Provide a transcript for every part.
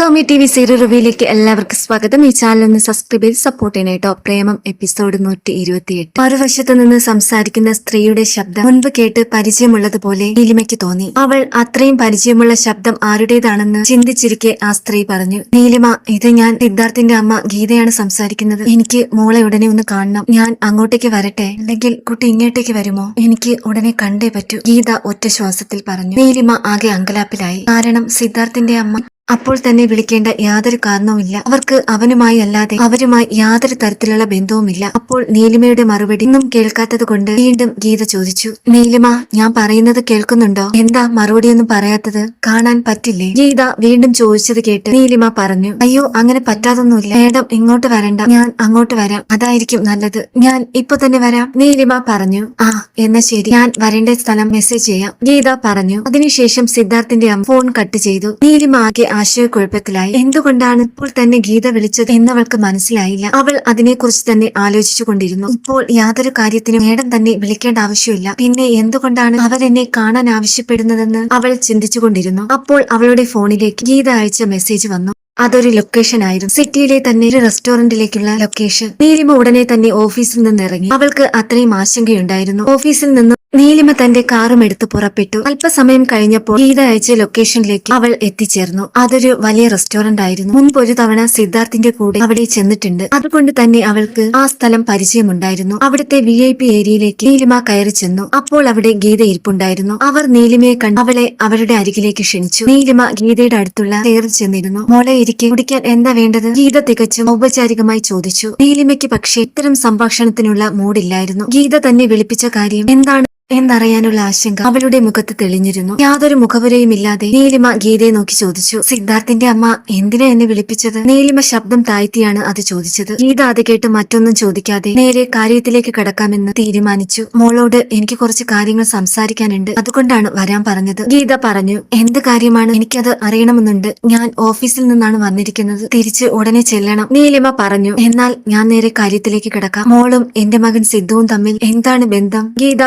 Soumya T V serial റിവ്യൂയിലേക്ക് എല്ലാവർക്കും സ്വാഗതം. ഈ ചാനൽ ഒന്ന് സബ്സ്ക്രൈബ് ചെയ്ത് സപ്പോർട്ട് ചെയ്യണേട്ടോ പ്രേമം എപ്പിസോഡ് നൂറ്റി ഇരുപത്തിയെട്ട് മറുവശത്ത് നിന്ന് സംസാരിക്കുന്ന സ്ത്രീയുടെ ശബ്ദം മുൻപ് കേട്ട് പരിചയമുള്ളതുപോലെ നീലിമയ്ക്ക് തോന്നി. അവൾ അത്രയും പരിചയമുള്ള ശബ്ദം ആരുടേതാണെന്ന് ചിന്തിച്ചിരിക്കെ ആ സ്ത്രീ പറഞ്ഞു. നീലിമ ഇത് ഞാൻ സിദ്ധാർത്ഥിന്റെ അമ്മ ഗീതയാണ് സംസാരിക്കുന്നത്. എനിക്ക് മോളെ ഉടനെ ഒന്ന് കാണണം. ഞാൻ അങ്ങോട്ടേക്ക് വരട്ടെ? അല്ലെങ്കിൽ കുട്ടി ഇങ്ങോട്ടേക്ക് വരുമോ? എനിക്ക് ഉടനെ കണ്ടേ പറ്റൂ. ഗീത ഒറ്റ ശ്വാസത്തിൽ പറഞ്ഞു. നീലിമ ആകെ അങ്കലാപ്പിലായി. കാരണം സിദ്ധാർത്ഥിന്റെ അമ്മ അപ്പോൾ തന്നെ വിളിക്കേണ്ട യാതൊരു കാരണവുമില്ല. അവർക്ക് അവനുമായി അല്ലാതെ അവരുമായി യാതൊരു തരത്തിലുള്ള ബന്ധവുമില്ല. അപ്പോൾ നീലിമയുടെ മറുപടി ഒന്നും കേൾക്കാത്തത് കൊണ്ട് വീണ്ടും ഗീത ചോദിച്ചു നീലിമ ഞാൻ പറയുന്നത് കേൾക്കുന്നുണ്ടോ? എന്താ മറുപടിയൊന്നും പറയാത്തത്? കാണാൻ പറ്റില്ലേ? ഗീത വീണ്ടും ചോദിച്ചത് കേട്ട് നീലിമ പറഞ്ഞു അയ്യോ അങ്ങനെ പറ്റാതൊന്നുമില്ല. മേഡം ഇങ്ങോട്ട് വരണ്ട. ഞാൻ അങ്ങോട്ട് വരാം. അതായിരിക്കും നല്ലത്. ഞാൻ ഇപ്പൊ തന്നെ വരാം. നീലിമ പറഞ്ഞു ആ എന്നാ ശരി. ഞാൻ വരേണ്ട സ്ഥലം മെസ്സേജ് ചെയ്യാം. ഗീത പറഞ്ഞു അതിനുശേഷം സിദ്ധാർത്ഥിന്റെ ഫോൺ കട്ട് ചെയ്തു. നീലിമ ആകെ ആശയക്കുഴപ്പത്തിലായി എന്തുകൊണ്ടാണ് ഇപ്പോൾ തന്നെ ഗീത വിളിച്ചത് എന്നവൾക്ക് മനസ്സിലായില്ല. അവൾ അതിനെക്കുറിച്ച് തന്നെ ആലോചിച്ചു കൊണ്ടിരുന്നു ഇപ്പോൾ യാതൊരു കാര്യത്തിനും മേഡം തന്നെ വിളിക്കേണ്ട ആവശ്യമില്ല. പിന്നെ എന്തുകൊണ്ടാണ് അവർ എന്നെ കാണാൻ ആവശ്യപ്പെടുന്നതെന്ന് അവൾ ചിന്തിച്ചുകൊണ്ടിരുന്നു. അപ്പോൾ അവളുടെ ഫോണിലേക്ക് ഗീത അയച്ച മെസ്സേജ് വന്നു. അതൊരു ലൊക്കേഷൻ ആയിരുന്നു. സിറ്റിയിലെ തന്നെ ഒരു റെസ്റ്റോറന്റിലേക്കുള്ള ലൊക്കേഷൻ നീലിമ ഉടനെ തന്നെ ഓഫീസിൽ നിന്ന് ഇറങ്ങി. അവൾക്ക് അത്രയും ആശങ്കയുണ്ടായിരുന്നു. ഓഫീസിൽ നിന്ന് നീലിമ തന്റെ കാറും എടുത്ത് പുറപ്പെട്ടു. അല്പസമയം കഴിഞ്ഞപ്പോൾ ഗീത അയച്ച ലൊക്കേഷനിലേക്ക് അവൾ എത്തിച്ചേർന്നു. അതൊരു വലിയ റെസ്റ്റോറന്റ് ആയിരുന്നു. മുൻപ് ഒരു തവണ സിദ്ധാർത്ഥിന്റെ കൂടെ അവിടെ ചെന്നിട്ടുണ്ട്. അതുകൊണ്ട് തന്നെ അവൾക്ക് ആ സ്ഥലം പരിചയമുണ്ടായിരുന്നു. അവിടുത്തെ വി ഐ പി ഏരിയയിലേക്ക് നീലിമ കയറി ചെന്നു. അപ്പോൾ അവിടെ ഗീത ഇരിപ്പുണ്ടായിരുന്നു. അവർ നീലിമയെ കണ്ട് അവളെ അവരുടെ അരികിലേക്ക് ക്ഷണിച്ചു. നീലിമ ഗീതയുടെ അടുത്തുള്ള ചേർന്ന് ചെന്നിരുന്നു. മോളെ ഇരിക്കെ കുടിക്കാൻ എന്താ വേണ്ടത്? ഗീത തികച്ചും ഔപചാരികമായി ചോദിച്ചു. നീലിമയ്ക്ക് പക്ഷേ ഇത്തരം സംഭാഷണത്തിനുള്ള മൂഡില്ലായിരുന്നു ഗീത തന്നെ വിളിപ്പിച്ച കാര്യം എന്താണ്? എന്നറിയാനുള്ള ആശങ്ക അവളുടെ മുഖത്ത് തെളിഞ്ഞിരുന്നു. യാതൊരു മുഖവരയും ഇല്ലാതെ നീലിമ ഗീതയെ നോക്കി ചോദിച്ചു സിദ്ധാർത്ഥിന്റെ അമ്മ എന്തിനാ എന്നെ വിളിപ്പിച്ചത്? നീലിമ ശബ്ദം താഴ്ത്തിയാണ് അത് ചോദിച്ചത്. ഗീത അത് കേട്ട് മറ്റൊന്നും ചോദിക്കാതെ നേരെ കാര്യത്തിലേക്ക് കടക്കാമെന്ന് തീരുമാനിച്ചു. മോളോട് എനിക്ക് കുറച്ച് കാര്യങ്ങൾ സംസാരിക്കാനുണ്ട് അതുകൊണ്ടാണ് വരാൻ പറഞ്ഞത്. ഗീത പറഞ്ഞു എന്ത് കാര്യമാണ്? എനിക്കത് അറിയണമെന്നുണ്ട്. ഞാൻ ഓഫീസിൽ നിന്നാണ് വന്നിരിക്കുന്നത്. തിരിച്ച് ഉടനെ ചെല്ലണം. നീലിമ പറഞ്ഞു എന്നാൽ ഞാൻ നേരെ കാര്യത്തിലേക്ക് കിടക്കാം. മോളും എന്റെ മകൻ സിദ്ധുവും തമ്മിൽ എന്താണ് ബന്ധം? ഗീത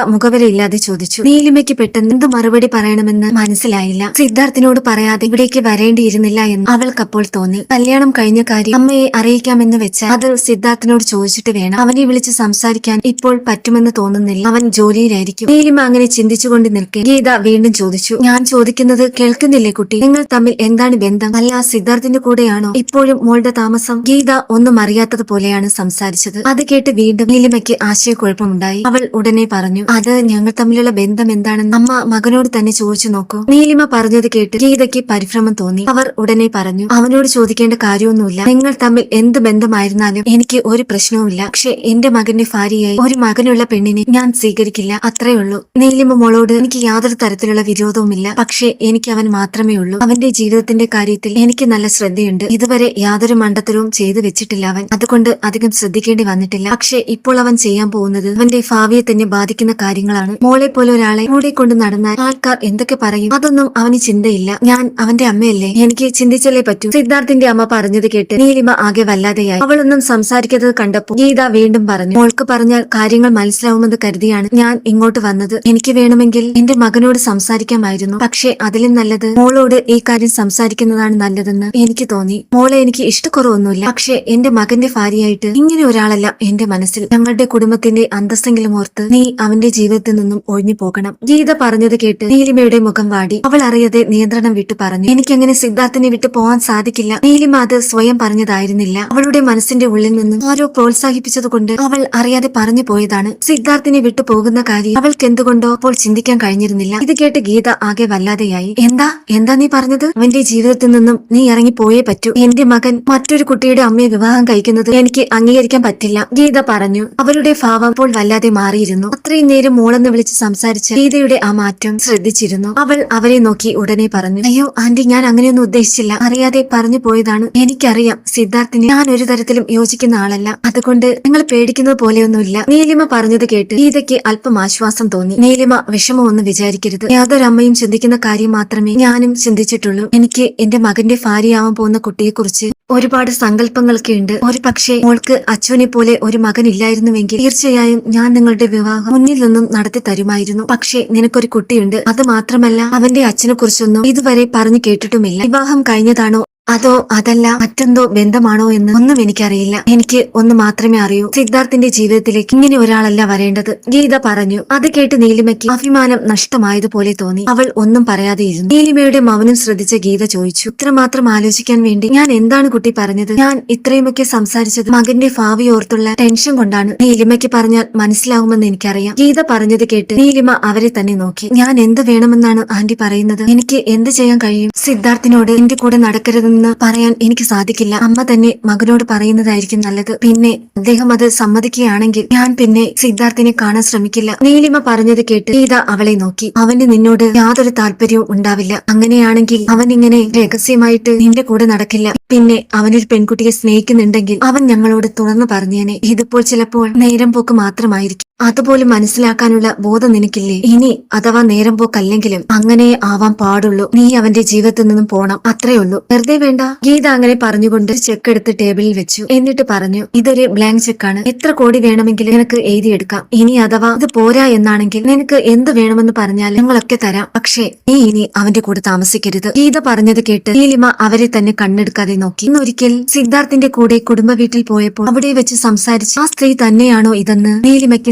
മുഖവരയില്ലാതെ ചോദിച്ചു. നീലിമയ്ക്ക് പെട്ടെന്ന് എന്ത് മറുപടി പറയണമെന്ന് മനസ്സിലായില്ല. സിദ്ധാർത്ഥിനോട് പറയാതെ ഇവിടേക്ക് വരേണ്ടിയിരുന്നില്ല എന്ന് അവൾക്കപ്പോൾ തോന്നി. കല്യാണം കഴിഞ്ഞ കാര്യം അമ്മയെ അറിയിക്കാമെന്ന് വെച്ചാൽ അത് സിദ്ധാർത്ഥിനോട് ചോദിച്ചിട്ട് വേണം. അവനെ വിളിച്ച് സംസാരിക്കാൻ ഇപ്പോൾ പറ്റുമെന്ന് തോന്നുന്നില്ല. അവൻ ജോലിയിലായിരിക്കും. നീലിമ അങ്ങനെ ചിന്തിച്ചുകൊണ്ട് നിൽക്കെ ഗീത വീണ്ടും ചോദിച്ചു. ഞാൻ ചോദിക്കുന്നത് കേൾക്കുന്നില്ലേ കുട്ടി? നിങ്ങൾ തമ്മിൽ എന്താണ് ബന്ധം? അല്ല സിദ്ധാർത്ഥിന്റെ കൂടെയാണോ? ഇപ്പോഴും മോളുടെ താമസം? ഗീത ഒന്നും അറിയാത്തത് പോലെയാണ് സംസാരിച്ചത്. അത് കേട്ട് വീണ്ടും നീലിമയ്ക്ക് ആശയക്കുഴപ്പമുണ്ടായി. അവൾ ഉടനെ പറഞ്ഞു അത് ഞങ്ങൾ തമ്മിലുള്ള ബന്ധം എന്താണെന്ന് അമ്മ മകനോട് തന്നെ ചോദിച്ചു നോക്കൂ. നീലിമ പറഞ്ഞത് കേട്ട് ഗീതയ്ക്ക് പരിഭ്രമം തോന്നി. അവർ ഉടനെ പറഞ്ഞു അവനോട് ചോദിക്കേണ്ട കാര്യമൊന്നുമില്ല. നിങ്ങൾ തമ്മിൽ എന്ത് ബന്ധമായിരുന്നാലും എനിക്ക് ഒരു പ്രശ്നവുമില്ല. പക്ഷെ എന്റെ മകന്റെ ഭാര്യയായി ഒരു മകനുള്ള പെണ്ണിനെ ഞാൻ സ്വീകരിക്കില്ല. അത്രേ ഉള്ളൂ. നീലിമ മോളോട് എനിക്ക് യാതൊരു തരത്തിലുള്ള വിരോധവുമില്ല. പക്ഷെ എനിക്ക് അവൻ മാത്രമേ ഉള്ളൂ. അവന്റെ ജീവിതത്തിന്റെ കാര്യത്തിൽ എനിക്ക് നല്ല ശ്രദ്ധയുണ്ട്. ഇതുവരെ യാതൊരു മണ്ടത്തരവും ചെയ്തു വെച്ചിട്ടില്ല അവൻ. അതുകൊണ്ട് അധികം ശ്രദ്ധിക്കേണ്ടി വന്നിട്ടില്ല. പക്ഷെ ഇപ്പോൾ അവൻ ചെയ്യാൻ പോകുന്നത് അവന്റെ ഭാവിയെ തന്നെ ബാധിക്കുന്ന കാര്യങ്ങളാണ്. മോളെ പോലെ ഒരാളെ കൂടെ കൊണ്ട് നടന്നാൽ ആൾക്കാർ എന്തൊക്കെ പറയും? അതൊന്നും അവന് ചിന്തയില്ല. ഞാൻ അവന്റെ അമ്മയല്ലേ? എനിക്ക് ചിന്തിച്ചല്ലേ പറ്റൂ. സിദ്ധാർത്ഥിന്റെ അമ്മ പറഞ്ഞത് കേട്ട് നീലിമ ആകെ വല്ലാതെയായി. അവളൊന്നും സംസാരിക്കാത്തത് കണ്ടപ്പോൾ ഗീത വീണ്ടും പറഞ്ഞു മോൾക്ക് പറഞ്ഞാൽ കാര്യങ്ങൾ മനസ്സിലാവുമെന്ന് കരുതിയാണ് ഞാൻ ഇങ്ങോട്ട് വന്നത്. എനിക്ക് വേണമെങ്കിൽ എന്റെ മകനോട് സംസാരിക്കാമായിരുന്നു. പക്ഷേ അതിലും നല്ലത് മോളോട് ഈ കാര്യം സംസാരിക്കുന്നതാണ് നല്ലതെന്ന് എനിക്ക് തോന്നി. മോളെ എനിക്ക് ഇഷ്ടക്കുറവൊന്നുമില്ല. പക്ഷേ എന്റെ മകന്റെ ഭാര്യയായിട്ട് ഇങ്ങനെ ഒരാളല്ല എന്റെ മനസ്സിൽ. ഞങ്ങളുടെ കുടുംബത്തിന്റെ അന്തസ്സെങ്കിലും ഓർത്ത് നീ അവന്റെ ജീവിതത്തിൽ നിന്നും ഒഴിഞ്ഞു പോകണം. ഗീത പറഞ്ഞത് കേട്ട് നീലിമയുടെ മുഖം വാടി. അവൾ അറിയാതെ നിയന്ത്രണം വിട്ടു പറഞ്ഞു. എനിക്കങ്ങനെ സിദ്ധാർത്ഥിനെ വിട്ടു പോകാൻ സാധിക്കില്ല. നീലിമ അത് സ്വയം പറഞ്ഞതായിരുന്നില്ല. അവളുടെ മനസ്സിന്റെ ഉള്ളിൽ നിന്നും ആരോ പ്രോത്സാഹിപ്പിച്ചതുകൊണ്ട് അവൾ അറിയാതെ പറഞ്ഞു പോയതാണ്. സിദ്ധാർത്ഥിനെ വിട്ടു പോകുന്ന കാര്യം അവൾക്ക് എന്തുകൊണ്ടോ അപ്പോൾ ചിന്തിക്കാൻ കഴിഞ്ഞിരുന്നില്ല. ഇത് കേട്ട് ഗീത ആകെ വല്ലാതെയായി. എന്താ? എന്താ നീ പറഞ്ഞത്? അവന്റെ ജീവിതത്തിൽ നിന്നും നീ ഇറങ്ങി പോയേ പറ്റൂ. എന്റെ മകൻ മറ്റൊരു കുട്ടിയുടെ അമ്മയെ വിവാഹം കഴിക്കുന്നത് എനിക്ക് അംഗീകരിക്കാൻ പറ്റില്ല. ഗീത പറഞ്ഞു. അവരുടെ ഭാവം അപ്പോൾ വല്ലാതെ മാറിയിരുന്നു. അത്രയും നേരം മോളെന്ന് വിളിച്ച് സംസാരിച്ച് ഗീതയുടെ ആ മാറ്റം ശ്രദ്ധിച്ചിരുന്നു. അവൾ അവരെ നോക്കി ഉടനെ പറഞ്ഞു അയ്യോ ആന്റി ഞാൻ അങ്ങനെയൊന്നും ഉദ്ദേശിച്ചില്ല. അറിയാതെ പറഞ്ഞു പോയതാണ്. എനിക്കറിയാം സിദ്ധാർത്ഥിന് ഞാൻ ഒരു തരത്തിലും യോജിക്കുന്ന ആളല്ല. അതുകൊണ്ട് നിങ്ങൾ പേടിക്കുന്നത് പോലെയൊന്നുമില്ല. നീലിമ പറഞ്ഞത് കേട്ട് ഗീതയ്ക്ക് അല്പം ആശ്വാസം തോന്നി. നീലിമ വിഷമമൊന്നും വിചാരിക്കരുത്. യാതൊരമ്മയും ചിന്തിക്കുന്ന കാര്യം മാത്രമേ ഞാനും ചിന്തിച്ചിട്ടുള്ളൂ. എനിക്ക് എന്റെ മകന്റെ ഭാര്യയാവാൻ പോകുന്ന കുട്ടിയെക്കുറിച്ച് ഒരുപാട് സങ്കല്പങ്ങളൊക്കെ ഉണ്ട്. ഒരു പക്ഷേ മോൾക്ക് അച്ഛനെ പോലെ ഒരു മകൻ ഇല്ലായിരുന്നുവെങ്കിൽ തീർച്ചയായും ഞാൻ നിങ്ങളുടെ വിവാഹം മുന്നിൽ നിന്നും നടത്തി തരുമായിരുന്നു. പക്ഷേ നിനക്കൊരു കുട്ടിയുണ്ട്. അത് മാത്രമല്ല അവന്റെ അച്ഛനെ കുറിച്ചൊന്നും ഇതുവരെ പറഞ്ഞു കേട്ടിട്ടുമില്ല. വിവാഹം കഴിഞ്ഞതാണോ? അതോ അതല്ല മറ്റെന്തോ ബന്ധമാണോ എന്ന് ഒന്നും എനിക്കറിയില്ല. എനിക്ക് ഒന്ന് മാത്രമേ അറിയൂ. സിദ്ധാർത്ഥിന്റെ ജീവിതത്തിലേക്ക് ഇങ്ങനെ ഒരാളല്ല വരേണ്ടത്. ഗീത പറഞ്ഞു അത് കേട്ട് നീലിമയ്ക്ക് അഭിമാനം നഷ്ടമായതുപോലെ തോന്നി. അവൾ ഒന്നും പറയാതെ ഇരുന്നു. നീലിമയുടെ മൗനം ശ്രദ്ധിച്ച ഗീത ചോദിച്ചു ഇത്രമാത്രം ആലോചിക്കാൻ വേണ്ടി ഞാൻ എന്താണ് കുട്ടി പറഞ്ഞത്? ഞാൻ ഇത്രയുമൊക്കെ സംസാരിച്ചത് മകന്റെ ഭാവി ഓർത്തുള്ള ടെൻഷൻ കൊണ്ടാണ്. നീലിമയ്ക്ക് പറഞ്ഞാൽ മനസ്സിലാവുമെന്ന് എനിക്കറിയാം. ഗീത പറഞ്ഞത് കേട്ട് നീലിമ അവരെ തന്നെ നോക്കി. ഞാൻ എന്ത് വേണമെന്നാണ് ആന്റി പറയുന്നത്? എനിക്ക് എന്ത് ചെയ്യാൻ കഴിയും? സിദ്ധാർത്ഥിനോട് എന്റെ കൂടെ നടക്കരുതെന്ന് പറയാൻ എനിക്ക് സാധിക്കില്ല. അമ്മ തന്നെ മകനോട് പറയുന്നതായിരിക്കും നല്ലത്. പിന്നെ അദ്ദേഹം അത് സമ്മതിക്കുകയാണെങ്കിൽ ഞാൻ പിന്നെ സിദ്ധാർത്ഥിനെ കാണാൻ ശ്രമിക്കില്ല. നീലിമ പറഞ്ഞത് കേട്ട് ഗീത അവളെ നോക്കി. അവന് നിന്നോട് യാതൊരു താല്പര്യവും ഉണ്ടാവില്ല. അങ്ങനെയാണെങ്കിൽ അവൻ ഇങ്ങനെ രഹസ്യമായിട്ട് നിന്റെ കൂടെ നടക്കില്ല. പിന്നെ അവനൊരു പെൺകുട്ടിയെ സ്നേഹിക്കുന്നുണ്ടെങ്കിൽ അവൻ ഞങ്ങളോട് തുറന്നു പറഞ്ഞേനെ. ഇതിപ്പോൾ ചിലപ്പോൾ നേരം പോക്ക് മാത്രമായിരിക്കും. അതുപോലും മനസ്സിലാക്കാനുള്ള ബോധം നിനക്കില്ലേ? ഇനി അഥവാ നേരം പോക്കല്ലെങ്കിലും അങ്ങനെ ആവാൻ പാടുള്ളൂ. നീ അവന്റെ ജീവിതത്തിൽ നിന്നും പോണം. അത്രേ ഉള്ളൂ. വെറുതെ വേണ്ട. ഗീത അങ്ങനെ പറഞ്ഞുകൊണ്ട് ചെക്ക് എടുത്ത് ടേബിളിൽ വെച്ചു. എന്നിട്ട് പറഞ്ഞു ഇതൊരു ബ്ലാങ്ക് ചെക്കാണ് എത്ര കോടി വേണമെങ്കിലും നിനക്ക് എഴുതിയെടുക്കാം. ഇനി അഥവാ ഇത് പോരാ എന്നാണെങ്കിൽ നിനക്ക് എന്ത് വേണമെന്ന് പറഞ്ഞാൽ ഞങ്ങളൊക്കെ തരാം. പക്ഷേ നീ ഇനി അവന്റെ കൂടെ താമസിക്കരുത്. ഗീത പറഞ്ഞത് കേട്ട് നീലിമ അവരെ തന്നെ കണ്ണെടുക്കാതെ നോക്കി. ഇന്നൊരിക്കൽ സിദ്ധാർത്ഥിന്റെ കൂടെ കുടുംബ വീട്ടിൽ പോയപ്പോൾ അവിടെ വെച്ച് സംസാരിച്ച് ആ സ്ത്രീ തന്നെയാണോ ഇതെന്ന്? നീലിമയ്ക്ക്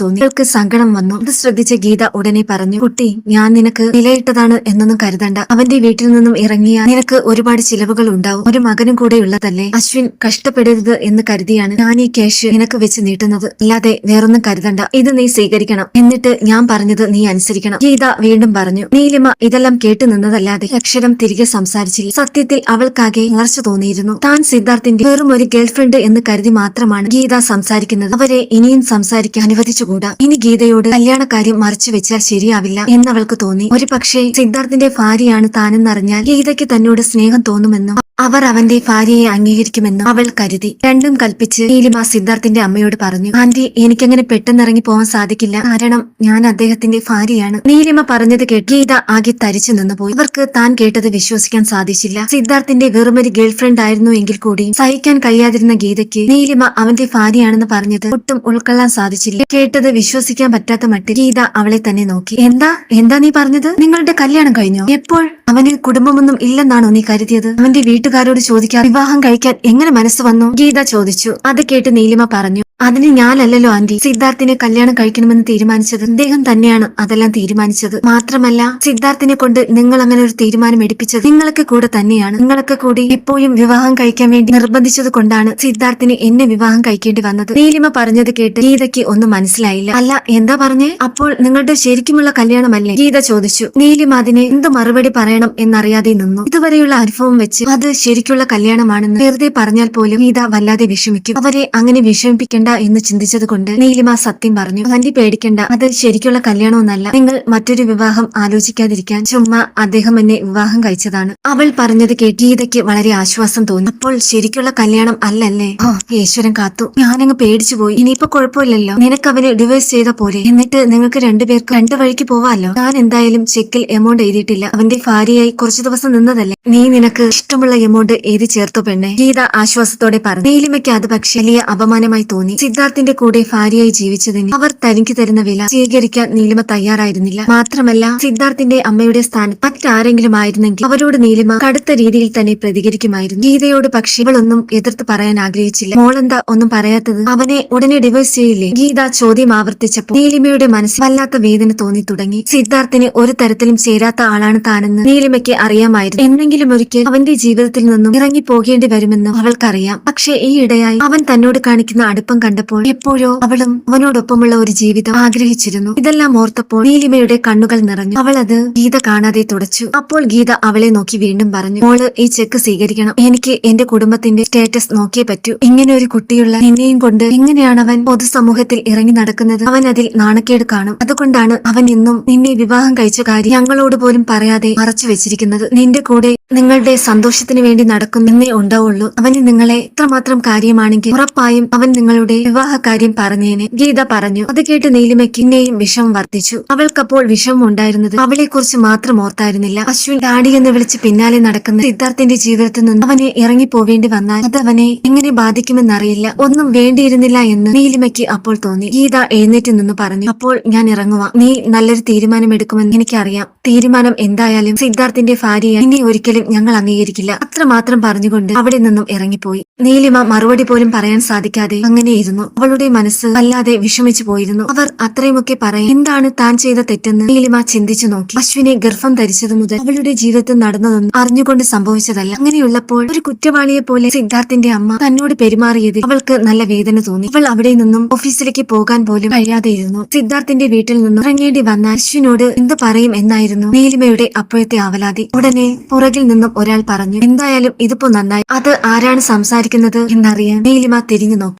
തോന്നി. അവൾക്ക് സങ്കടം വന്നു. ഇത് ശ്രദ്ധിച്ച ഗീത ഉടനെ പറഞ്ഞു കുട്ടി ഞാൻ നിനക്ക് വിലയിട്ടതാണ് എന്നൊന്നും കരുതണ്ട. അവന്റെ വീട്ടിൽ നിന്നും ഇറങ്ങിയ നിനക്ക് ഒരുപാട് ചിലവുകൾ ഉണ്ടാവും. ഒരു മകനും കൂടെ ഉള്ളതല്ലേ? അശ്വിൻ കഷ്ടപ്പെടരുത് എന്ന് കരുതിയാണ് ഞാൻ ഈ ക്യാഷ് നിനക്ക് വെച്ച് നീട്ടുന്നത്. അല്ലാതെ വേറൊന്നും കരുതണ്ട. ഇത് നീ സ്വീകരിക്കണം. എന്നിട്ട് ഞാൻ പറഞ്ഞത് നീ അനുസരിക്കണം. ഗീത വീണ്ടും പറഞ്ഞു നീലിമ ഇതെല്ലാം കേട്ടു നിന്നതല്ലാതെ അക്ഷരം തിരികെ സംസാരിച്ചില്ല. സത്യത്തിൽ അവൾക്കാകെ ഉണർച്ച തോന്നിയിരുന്നു. താൻ സിദ്ധാർത്ഥിന്റെ വെറും ഒരു ഗേൾഫ്രണ്ട് എന്ന് കരുതി മാത്രമാണ് ഗീത സംസാരിക്കുന്നത്. അവരെ ഇനിയും സംസാരിക്കാൻ അനുവദിച്ചുകൂടാ? ഇനി ഗീതയോട് കല്യാണക്കാര്യം മറച്ചു വെച്ചാൽ ശരിയാവില്ല എന്നവൾക്ക് തോന്നി. ഒരു പക്ഷേ സിദ്ധാർത്ഥിന്റെ ഭാര്യയാണ് താനെന്നറിഞ്ഞാൽ ഗീതയ്ക്ക് തന്നോട് സ്നേഹം തോന്നുമെന്നും അവർ അവന്റെ ഭാര്യയെ അംഗീകരിക്കുമെന്ന് അവൾ കരുതി. രണ്ടും കൽപ്പിച്ച് നീലിമ സിദ്ധാർത്ഥിന്റെ അമ്മയോട് പറഞ്ഞു ആന്റി എനിക്കങ്ങനെ പെട്ടെന്ന് ഇറങ്ങി പോവാൻ സാധിക്കില്ല. കാരണം ഞാൻ അദ്ദേഹത്തിന്റെ ഭാര്യയാണ്. നീലിമ പറഞ്ഞത് കേട്ട് ഗീത ആകെ തരിച്ചു നിന്നുപോയി. ഇവർക്ക് താൻ കേട്ടത് വിശ്വസിക്കാൻ സാധിച്ചില്ല. സിദ്ധാർത്ഥിന്റെ വെറുമൊരു ഗേൾഫ്രണ്ട് ആയിരുന്നു എങ്കിൽ കൂടി സഹിക്കാൻ കഴിയാതിരുന്ന ഗീതയ്ക്ക് നീലിമ അവന്റെ ഭാര്യയാണെന്ന് പറഞ്ഞത് ഒട്ടും ഉൾക്കൊള്ളാൻ സാധിച്ചില്ല. കേട്ടത് വിശ്വസിക്കാൻ പറ്റാത്ത മട്ടിൽ ഗീത അവളെ തന്നെ നോക്കി. എന്താ? എന്താ നീ പറഞ്ഞത്? നിങ്ങളുടെ കല്യാണം കഴിഞ്ഞോ? എപ്പോൾ? അവന് കുടുംബമൊന്നും ഇല്ലെന്നാണോ നീ കരുതിയത്? അവന്റെ വീട്ടുകാരോട് ചോദിക്കാൻ വിവാഹം കഴിക്കാൻ എങ്ങനെ മനസ്സ് വന്നു? ഗീത ചോദിച്ചു. അത് കേട്ട് നീലിമ പറഞ്ഞു. അതിന് ഞാനല്ലല്ലോ ആന്റി. സിദ്ധാർത്ഥിനെ കല്യാണം കഴിക്കണമെന്ന് തീരുമാനിച്ചത് അദ്ദേഹം തന്നെയാണ്. അതെല്ലാം തീരുമാനിച്ചത്. മാത്രമല്ല സിദ്ധാർത്ഥിനെ കൊണ്ട് നിങ്ങൾ അങ്ങനെ ഒരു തീരുമാനം എടുപ്പിച്ചത് നിങ്ങളൊക്കെ കൂടെ തന്നെയാണ്. നിങ്ങളൊക്കെ കൂടി ഇപ്പോഴും വിവാഹം കഴിക്കാൻ വേണ്ടി നിർബന്ധിച്ചത് കൊണ്ടാണ് സിദ്ധാർത്ഥിന് എന്നെ വിവാഹം കഴിക്കേണ്ടി വന്നത്. നീലിമ പറഞ്ഞത് കേട്ട് ഗീതയ്ക്ക് ഒന്നും മനസ്സിലായില്ല. അല്ല എന്താ പറഞ്ഞേ? അപ്പോൾ നിങ്ങളുടെ ശരിക്കുമുള്ള കല്യാണമല്ലേ? ഗീത ചോദിച്ചു. നീലിമ അതിനെ എന്ത് മറുപടി പറയണം എന്നറിയാതെ നിന്നു. ഇതുവരെയുള്ള അനുഭവം വെച്ച് അത് ശരിക്കുള്ള കല്യാണമാണെന്ന് വെറുതെ പറഞ്ഞാൽ പോലും ഗീത വല്ലാതെ വിഷമിക്കും. അവരെ അങ്ങനെ വിഷമിപ്പിക്കേണ്ട എന്ന് ചിന്തിച്ചത് കൊണ്ട് നീലിമ സത്യം പറഞ്ഞു. ആന്റി പേടിക്കണ്ട. അത് ശരിക്കുള്ള കല്യാണമൊന്നല്ല. നിങ്ങൾ മറ്റൊരു വിവാഹം ആലോചിക്കാതിരിക്കാൻ ചുമ്മാ അദ്ദേഹം എന്നെ വിവാഹം കഴിച്ചതാണ്. അവൾ പറഞ്ഞത് കേട്ട് ഗീതയ്ക്ക് വളരെ ആശ്വാസം തോന്നി. അപ്പോൾ ശരിക്കുള്ള കല്യാണം അല്ലല്ലേ? ഓ ഈശ്വരൻ കാത്തു. ഞാനങ്ങ് പേടിച്ചു പോയി. ഇനിയിപ്പോ കുഴപ്പമില്ലല്ലോ. നിനക്ക് അവനെ ഡിവോഴ്സ് ചെയ്ത പോലെ എന്നിട്ട് നിങ്ങൾക്ക് രണ്ടുപേർക്ക് രണ്ടു വഴിക്ക് പോവാല്ലോ. ഞാൻ എന്തായാലും ചെക്കിൽ എമൗണ്ട് എഴുതിയിട്ടില്ല. അവന്റെ ഭാര്യയായി കുറച്ചു ദിവസം നിന്നതല്ലേ. നീ നിനക്ക് ഇഷ്ടമുള്ള എമൗണ്ട് എഴുതി ചേർത്തു പെണ്ണെ. ഗീത ആശ്വാസത്തോടെ പറഞ്ഞു. നീലിമയ്ക്ക് അത് പക്ഷേ വലിയ അപമാനമായി തോന്നി. സിദ്ധാർത്ഥിന്റെ കൂടെ ഭാര്യയായി ജീവിച്ചതിന് അവർ തനിക്ക് തരുന്ന വില സ്വീകരിക്കാൻ നീലിമ തയ്യാറായിരുന്നില്ല. മാത്രമല്ല സിദ്ധാർത്ഥിന്റെ അമ്മയുടെ സ്ഥാനത്ത് മറ്റാരെങ്കിലും ആയിരുന്നെങ്കിൽ അവരോട് നീലിമ കടുത്ത രീതിയിൽ തന്നെ പ്രതികരിക്കുമായിരുന്നു. ഗീതയോട് പക്ഷേ ഇവളൊന്നും എതിർത്ത് പറയാൻ ആഗ്രഹിച്ചില്ല. മോളെന്താ ഒന്നും പറയാത്തത്? അവനെ ഉടനെ ഡിവോഴ്സ് ചെയ്യില്ലേ? ഗീത ചോദ്യം ആവർത്തിച്ചപ്പോൾ നീലിമയുടെ മനസ്സിൽ വല്ലാത്ത വേദന തോന്നി തുടങ്ങി. സിദ്ധാർത്ഥിന് ഒരു തരത്തിലും ചേരാത്ത ആളാണ് താനെന്ന് നീലിമയ്ക്ക് അറിയാമായിരുന്നു. എന്നെങ്കിലും ഒരിക്കൽ അവന്റെ ജീവിതത്തിൽ നിന്നും ഇറങ്ങി പോകേണ്ടി വരുമെന്നും അവൾക്കറിയാം. പക്ഷേ ഈ ഇടയായി അവൻ തന്നോട് കാണിക്കുന്ന അടുപ്പം കണ്ടപ്പോൾ എപ്പോഴോ അവളും അവനോടൊപ്പമുള്ള ഒരു ജീവിതം ആഗ്രഹിച്ചിരുന്നു. ഇതെല്ലാം ഓർത്തപ്പോൾ നീലിമയുടെ കണ്ണുകൾ നിറഞ്ഞു. അവൾ അത് ഗീത കാണാതെ തുടച്ചു. അപ്പോൾ ഗീത അവളെ നോക്കി വീണ്ടും പറഞ്ഞു മോൾ ഈ ചെക്ക് സ്വീകരിക്കണം. എനിക്ക് എന്റെ കുടുംബത്തിന്റെ സ്റ്റേറ്റസ് നോക്കിയേ പറ്റൂ. ഇങ്ങനെ ഒരു കുട്ടിയുള്ള നിന്നെയും കൊണ്ട് എങ്ങനെയാണ് അവൻ പൊതുസമൂഹത്തിൽ ഇറങ്ങി നടക്കുന്നത്? അവൻ അതിൽ നാണക്കേട് കാണും. അതുകൊണ്ടാണ് അവൻ ഇന്നും നിന്നെ വിവാഹം കഴിച്ച കാര്യം ഞങ്ങളോട് പോലും പറയാതെ മറച്ചു വെച്ചിരിക്കുന്നത്. നിന്റെ കൂടെ നിങ്ങളുടെ സന്തോഷത്തിന് വേണ്ടി നടക്കുന്നേ ഉണ്ടാവുള്ളൂ. അവന് നിങ്ങളെ എത്രമാത്രം കാര്യമാണെങ്കിൽ ഉറപ്പായും അവൻ നിങ്ങളുടെ വിവാഹ കാര്യം പറഞ്ഞേനെ. ഗീത പറഞ്ഞു അത് കേട്ട് നീലിമയ്ക്ക് വിഷം വർദ്ധിച്ചു. അവൾക്കപ്പോൾ വിഷം ഉണ്ടായിരുന്നത് അവളെ കുറിച്ച് മാത്രം ഓർത്തായിരുന്നില്ല. അശ്വിൻ ഡാഡി എന്ന് വിളിച്ച് പിന്നാലെ നടക്കുന്ന സിദ്ധാർത്ഥിന്റെ ജീവിതത്തിൽ നിന്ന് അവനെ ഇറങ്ങി പോവേണ്ടി വന്നാൽ അത് അവനെ എങ്ങനെ ബാധിക്കുമെന്നറിയില്ല. ഒന്നും വേണ്ടിയിരുന്നില്ല എന്ന് നീലിമയ്ക്ക് അപ്പോൾ തോന്നി. ഗീത എഴുന്നേറ്റ് നിന്ന് പറഞ്ഞു അപ്പോൾ ഞാൻ ഇറങ്ങുവാ. നീ നല്ലൊരു തീരുമാനം എടുക്കുമെന്ന് എനിക്കറിയാം. തീരുമാനം എന്തായാലും സിദ്ധാർത്ഥിന്റെ ഭാര്യയെ ഇനി ഒരിക്കലും എന്തായാലും ഞങ്ങൾ അംഗീകരിക്കില്ല. അത്രമാത്രം പറഞ്ഞുകൊണ്ട് അവിടെ നിന്നും ഇറങ്ങിപ്പോയി. നീലിമ മറുപടി പോലും പറയാൻ സാധിക്കാതെ അങ്ങനെയിരുന്നു. അവളുടെ മനസ്സ് അല്ലാതെ വിഷമിച്ചു പോയിരുന്നു. അവർ അത്രയുമൊക്കെ പറയാൻ എന്താണ് താൻ ചെയ്ത തെറ്റെന്ന് നീലിമ ചിന്തിച്ചു നോക്കി. അശ്വിനെ ഗർഭം ധരിച്ചത് മുതൽ അവളുടെ ജീവിതത്തിൽ നടന്നതൊന്നും അറിഞ്ഞുകൊണ്ട് സംഭവിച്ചതല്ല. അങ്ങനെയുള്ളപ്പോൾ ഒരു കുറ്റവാളിയെ പോലെ സിദ്ധാർത്ഥിന്റെ അമ്മ തന്നോട് പെരുമാറിയത് അവൾക്ക് നല്ല വേദന തോന്നി. അവൾ അവിടെ നിന്നും ഓഫീസിലേക്ക് പോകാൻ പോലും കഴിയാതെ ഇരുന്നു സിദ്ധാർത്ഥിന്റെ വീട്ടിൽ നിന്നും ഇറങ്ങേണ്ടി വന്ന അശ്വിനോട് എന്ത് പറയും എന്നായിരുന്നു നീലിമയുടെ അപ്പോഴത്തെ ആവലാതി. ഉടനെ പുറകിൽ നിന്നും ഒരാൾ പറഞ്ഞു എന്തായാലും ഇതിപ്പോ നന്നായി. അത് ആരാണ് സംസാരിക്കുന്നത് എന്നറിയാൻ നീലിമ തിരിഞ്ഞു നോക്കി.